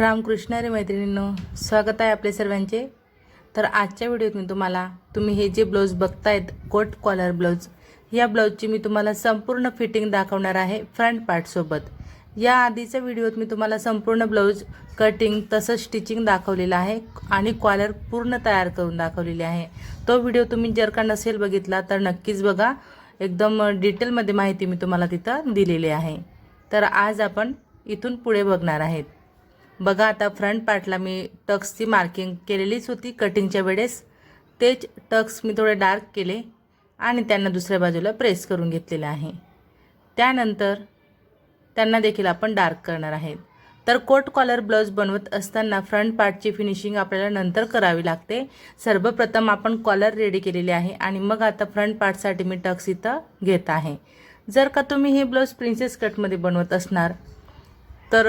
रामकृष्ण रे मैत्रिणींनो स्वागत आहे आपले सर्वांचे. तर आजच्या व्हिडिओत मी तुम्हाला तुम्ही हे जे ब्लाऊज बघतायत कोट कॉलर ब्लाऊज या ब्लाऊजची मी तुम्हाला संपूर्ण फिटिंग दाखवणार आहे फ्रंट पार्टसोबत या आधीच्या व्हिडिओत मी तुम्हाला संपूर्ण ब्लाऊज कटिंग तसंच स्टिचिंग दाखवलेलं आहे आणि कॉलर पूर्ण तयार करून दाखवलेली आहे. तो व्हिडिओ तुम्ही जर का नसेल बघितला तर नक्कीच बघा. एकदम डिटेलमध्ये माहिती मी तुम्हाला तिथं दिलेली आहे. तर आज आपण इथून पुढे बघणार आहेत. बघा आता फ्रंट पार्टला मी टक्सची मार्किंग केलेलीच होती. कटिंगच्या वेळेस तेच टक्स मी थोडे डार्क केले आणि त्यांना दुसऱ्या बाजूला प्रेस करून घेतलेले आहे. त्यानंतर त्यांना देखील आपण डार्क करणार आहेत तर कोट कॉलर ब्लाऊज बनवत असताना फ्रंट पार्टची फिनिशिंग आपल्याला नंतर करावी लागते. सर्वप्रथम आपण कॉलर रेडी केलेली आहे आणि मग आता फ्रंट पार्टसाठी मी टक्स इथं घेत आहे. जर का तुम्ही हे ब्लाऊज प्रिन्सेस कटमध्ये बनवत असणार तर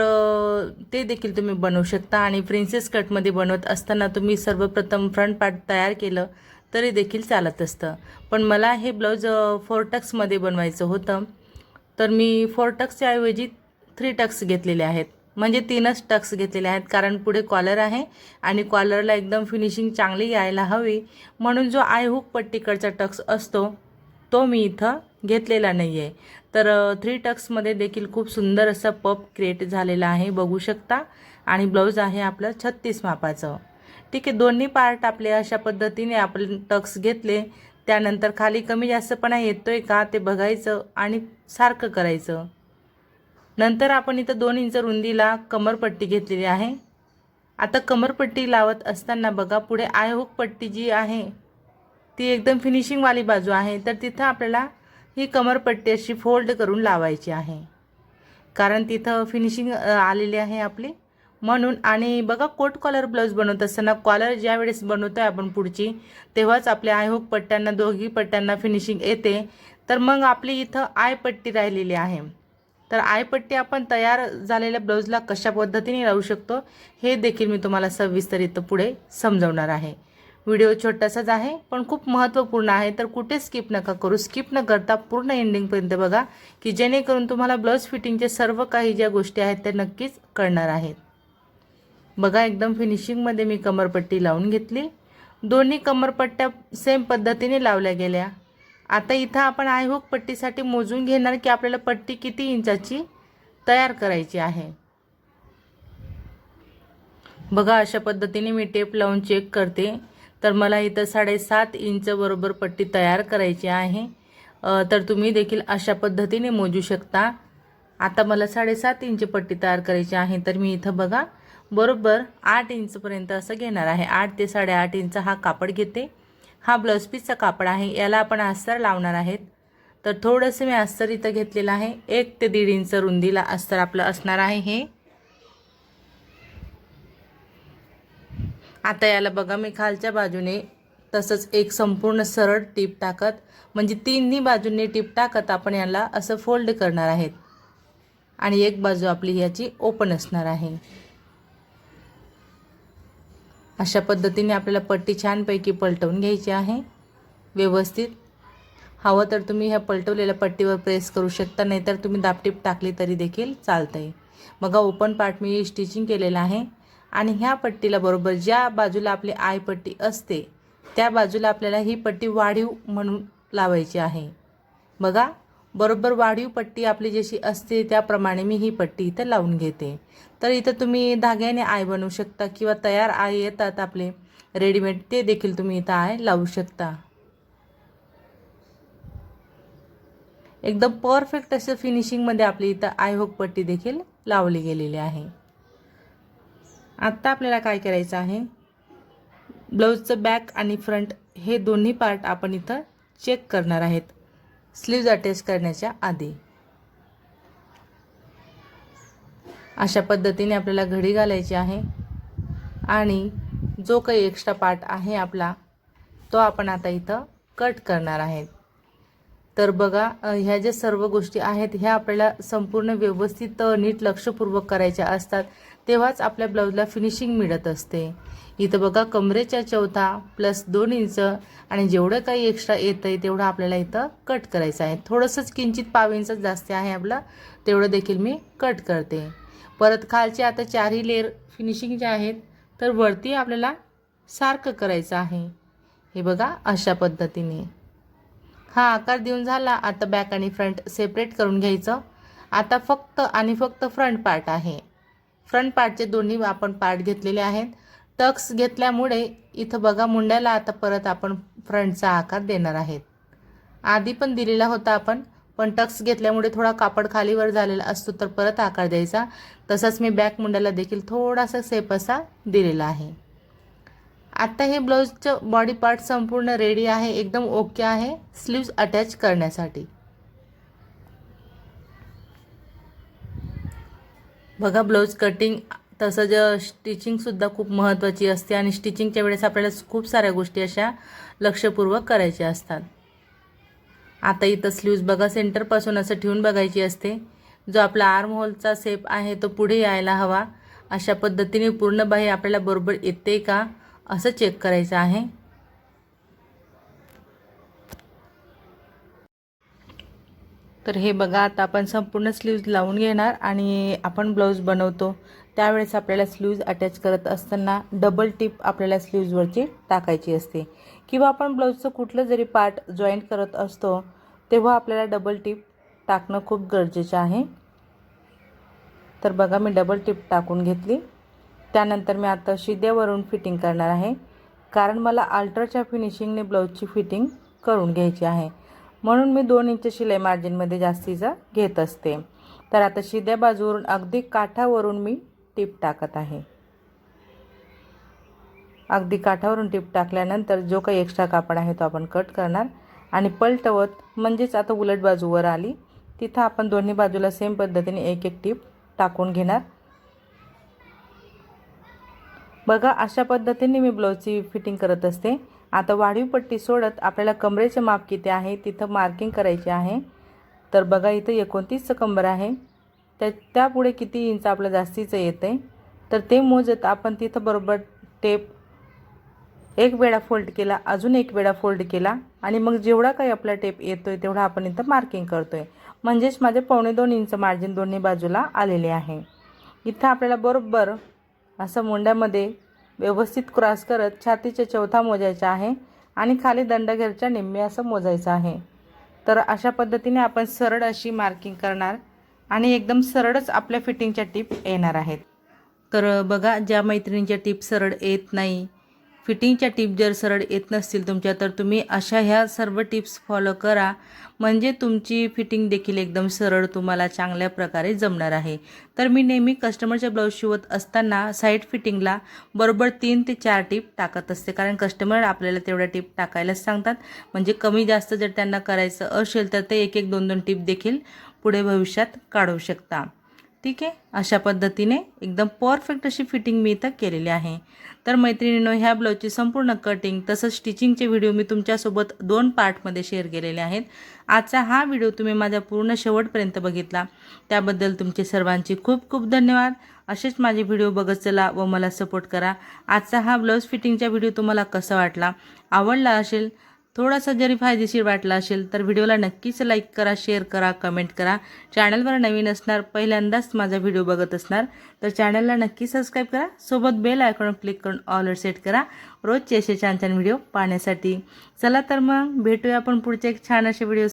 ते देखील तुम्ही बनवू शकता आणि प्रिन्सेस कटमध्ये बनवत असताना तुम्ही सर्वप्रथम फ्रंट पार्ट तयार केलं तरी देखील चालत असतं. पण मला हे ब्लाऊज फोर टक्समध्ये बनवायचं होतं. तर मी फोर टक्सच्या ऐवजी थ्री टक्स घेतलेले आहेत. म्हणजे तीनच टक्स घेतलेले आहेत कारण पुढे कॉलर आहे आणि कॉलरला एकदम फिनिशिंग चांगली यायला हवी. म्हणून जो आयहूक पट्टीकडचा टक्स असतो तो मी इथं घेतलेला नाही आहे तर थ्री टक्समध्ये देखील खूप सुंदर असं पप क्रिएट झालेला आहे बघू शकता. आणि ब्लाऊज आहे आपलं छत्तीस मापाचं. ठीक आहे दोन्ही पार्ट आपले अशा पद्धतीने आपण टक्स घेतले. त्यानंतर खाली कमी जास्तपणा येतोय का ते बघायचं आणि सारखं करायचं. नंतर आपण इथं दोन इंच रुंदीला कमरपट्टी घेतलेली आहे. आता कमरपट्टी लावत असताना बघा पुढे आयहूक पट्टी जी आहे ती एकदम फिनिशिंगवाली बाजू आहे तर तिथं आपल्याला ही कमरपट्टी अशी फोल्ड करून लावायची आहे. कारण तिथं फिनिशिंग आलेली आहे आपली. म्हणून आणि बघा कोट कॉलर ब्लाऊज बनवत असताना कॉलर ज्या वेळेस बनवतो आहे आपण पुढची तेव्हाच आपल्या आयहुक पट्ट्यांना दोघी पट्ट्यांना फिनिशिंग येते. तर मग आपली इथं आयपट्टी राहिलेली आहे. तर आयपट्टी आपण तयार झालेल्या ब्लाऊजला कशा पद्धतीने लावू शकतो हे देखील मी तुम्हाला सविस्तर इथं पुढे समजवणार आहे. व्हिडिओ छोटासाच आहे पण खूप महत्त्वपूर्ण आहे. तर कुठे स्किप नका करू. स्किप न करता पूर्ण एंडिंगपर्यंत बघा की जेणेकरून तुम्हाला ब्लाऊज फिटिंगचे सर्व काही ज्या गोष्टी आहेत त्या नक्कीच कळणार आहेत. बघा एकदम फिनिशिंगमध्ये मी कमरपट्टी लावून घेतली. दोन्ही कमरपट्ट्या सेम पद्धतीने लावल्या गेल्या. आता इथं आपण आयहूक पट्टीसाठी मोजून घेणार की आपल्याला पट्टी किती इंचाची तयार करायची आहे. बघा अशा पद्धतीने मी टेप लावून चेक करते. तर मला इथं साडेसात इंच बरोबर पट्टी तयार करायची आहे. तर तुम्ही देखील अशा पद्धतीने मोजू शकता. आता मला साडेसात इंच पट्टी तयार करायची आहे तर मी इथं बघा बरोबर आठ इंचपर्यंत असं घेणार आहे. आठ ते साडेआठ इंच हा कापड घेते. हा ब्लाऊज पीसचा कापड आहे. याला आपण अस्तर लावणार आहेत. तर थोडंसं मी अस्तर इथं घेतलेलं आहे. एक ते दीड इंच रुंदीला अस्तर आपलं असणार आहे हे. आता याला बघा मी खालच्या बाजूने तसंच एक संपूर्ण सरळ टीप टाकत म्हणजे तिन्ही बाजूंनी टीप टाकत आपण याला असं फोल्ड करणार आहेत. आणि एक बाजू आपली याची ओपन असणार आहे. अशा पद्धतीने आपल्याला पट्टी छानपैकी पलटवून घ्यायची आहे. व्यवस्थित. हवं तर तुम्ही ह्या पलटवलेल्या पट्टीवर प्रेस करू शकता नाहीतर तुम्ही दापटीप टाकली तरी देखील चालतं आहे बघा ओपन पार्ट मी स्टिचिंग केलेलं आहे. आणि ह्या पट्टीला बरोबर ज्या बाजूला आपली आय पट्टी असते त्या बाजूला आपल्याला ही पट्टी वाढीव म्हणून लावायची आहे. बघा बरोबर वाढीव पट्टी आपली जशी असते त्याप्रमाणे मी ही पट्टी इथं लावून घेते. तर इथं तुम्ही धाग्याने आय बनवू शकता किंवा तयार आय येतात आपले. रेडीमेड ते देखील तुम्ही इथं आय लावू शकता. एकदम परफेक्ट असं फिनिशिंगमध्ये आपली इथं आय होक पट्टी देखील लावली गेलेली आहे. आत्ता आपल्याला काय करायचं आहे? ब्लाऊजचं बॅक आणि फ्रंट हे दोन्ही पार्ट आपण इथं चेक करणार आहेत. स्लीव्ज अटॅच करण्याच्या आधी. अशा पद्धतीने आपल्याला घडी घालायची आहे. आणि जो काही एक्स्ट्रा पार्ट आहे आपला तो आपण आता इथं कट करणार आहेत. तर बघा ह्या ज्या सर्व गोष्टी आहेत ह्या आपल्याला संपूर्ण व्यवस्थित नीट लक्षपूर्वक करायच्या असतात. तेव्हाच आपल्या ब्लाऊजला फिनिशिंग मिळत असते. इथं बघा कमरेच्या चौथा प्लस दोन इंच आणि जेवढं काही एक्स्ट्रा येतं आहे तेवढं आपल्याला इथं कट करायचं आहे. थोडंसंच किंचित पाव इंच जास्त आहे आपलं तेवढं देखील मी कट करते. परत खालचे आता चारही लेअर फिनिशिंग जे आहेत तर वरती आपल्याला सारखं करायचं आहे. हे बघा अशा पद्धतीने. हा आकार देऊन झाला. आता बॅक आणि फ्रंट सेपरेट करून घ्यायचं. आता फक्त आणि फक्त फ्रंट पार्ट आहे. फ्रंट पार्टचे दोन्ही आपण पार्ट घेतलेले आहेत. टक्स घेतल्यामुळे इथं बघा मुंड्याला आता परत आपण फ्रंटचा आकार देणार आहेत. आधी पण दिलेला होता आपण पण टक्स घेतल्यामुळे थोडा कापड खालीवर झालेला असतो तर परत आकार द्यायचा. तसंच मी बॅक मुंड्याला देखील थोडासा सेप असा दिलेला आहे. आत्ता हे ब्लाऊजचं बॉडी पार्ट संपूर्ण रेडी आहे एकदम ओके आहे स्लीव्ज अटॅच करण्यासाठी. बघा ब्लाऊज कटिंग तसंच स्टिचिंगसुद्धा खूप महत्त्वाची असते आणि स्टिचिंगच्या वेळेस आपल्याला खूप साऱ्या गोष्टी अशा लक्षपूर्वक करायच्या असतात. आता इथं स्लीव्ज बघा सेंटरपासून असं ठेवून बघायची असते. जो आपला आर्म होलचा सेप आहे तो पुढे यायला हवा. अशा पद्धतीने पूर्ण बाही आपल्याला बरोबर येते का? असं चेक करायचं आहे. तर हे बघा आता आपण संपूर्ण स्लीव्ज लावून घेणार आणि आपण ब्लाऊज बनवतो. त्यावेळेस आपल्याला स्लीव्ज अटॅच करत असताना डबल टिप आपल्याला स्लीव्जवरची टाकायची असते. किंवा आपण ब्लाऊजचं कुठलं जरी पार्ट जॉईंट करत असतो तेव्हा आपल्याला डबल टिप टाकणं खूप गरजेचं आहे. तर बघा मी डबल टिप टाकून घेतली. त्यानंतर मी आता शिद्यावरून फिटिंग करणार आहे. कारण मला अल्ट्राच्या फिनिशिंगने ब्लाऊजची फिटिंग करून घ्यायची आहे. म्हणून मी दोन इंच शिलाई मार्जिनमध्ये जास्तीचा घेत असते. तर आता शिद्या बाजूवरून अगदी काठावरून मी टिप टाकत आहे. अगदी काठावरून टिप टाकल्यानंतर जो काही एक्स्ट्रा कापड आहे तो आपण कट करणार. आणि पलटवत म्हणजेच आता उलट बाजूवर आली तिथं आपण दोन्ही बाजूला सेम पद्धतीने एक एक टिप टाकून घेणार. बघा अशा पद्धतीने मी ब्लाऊजची फिटिंग करत असते. आता वाढीव पट्टी सोडत आपल्याला कमरेचे माप किती आहे तिथं मार्किंग करायचे आहे. तर बघा इथं एकोणतीसचं कंबर आहे. त्या त्यापुढे किती इंच आपलं जास्तीचं येतं. आहे तर ते मोजत आपण तिथं बरोबर टेप एक वेळा फोल्ड केला अजून एक वेळा फोल्ड केला. आणि मग जेवढा काही आपला टेप येतो आहे तेवढा आपण इथं मार्किंग करतो आहे म्हणजेच माझे पावणे दोन इंच मार्जिन दोन्ही बाजूला आलेले आहे. इथं आपल्याला बरोबर असं मुंड्यामध्ये व्यवस्थित क्रॉस करत छातीच्या चौथा मोजायचा आहे आणि खाली दंडघेरच्या निम्मे असं मोजायचं आहे. तर अशा पद्धतीने आपण सरळ अशी मार्किंग करणार आणि एकदम सरळच आपल्या फिटिंगच्या टिप येणार आहेत. तर बघा ज्या मैत्रिणींच्या टिप सरळ येत नाही फिटिंगच्या टिप जर सरळ येत नसतील तुमच्या तर तुम्ही अशा ह्या सर्व टिप्स फॉलो करा. म्हणजे तुमची फिटिंग देखील एकदम सरळ तुम्हाला चांगल्या प्रकारे जमणार आहे. तर मी नेहमी कस्टमरच्या ब्लाऊज शिवत असताना साईड फिटिंगला बरोबर तीन ते चार टिप टाकत असते. कारण कस्टमर आपल्याला तेवढ्या टिप टाकायलाच सांगतात. म्हणजे कमी जास्त जर त्यांना करायचं असेल तर ते एक एक दोन दोन टिप देखील पुढे भविष्यात काढू शकता. ठीक आहे? अशा पद्धतीने एकदम परफेक्ट अशी फिटिंग मी इथं केलेली आहे. तर मैत्रिणीनं ह्या ब्लाऊजची संपूर्ण कटिंग तसंच स्टिचिंगचे व्हिडिओ मी तुमच्यासोबत दोन पार्टमध्ये शेअर केलेले आहेत. आजचा हा व्हिडिओ तुम्ही माझ्या पूर्ण शेवटपर्यंत बघितला. त्याबद्दल तुमचे सर्वांचे खूप खूप धन्यवाद. असेच माझे व्हिडिओ बघत चला व मला सपोर्ट करा. आजचा हा ब्लाऊज फिटिंगचा व्हिडिओ तुम्हाला कसा वाटला? आवडला असेल थोडासा जरी फायदेशीर वाटला असेल तर व्हिडिओला नक्कीच लाईक करा शेअर करा कमेंट करा. चॅनलवर नवीन असणार पहिल्यांदाच माझा व्हिडिओ बघत असणार तर चॅनलला नक्की सबस्क्राईब करा. सोबत बेल आयकॉन क्लिक करून ऑलर सेट करा. रोजचे असे छान छान व्हिडिओ पाहण्यासाठी. चला तर मग भेटूया आपण पुढचे एक छान असे व्हिडिओ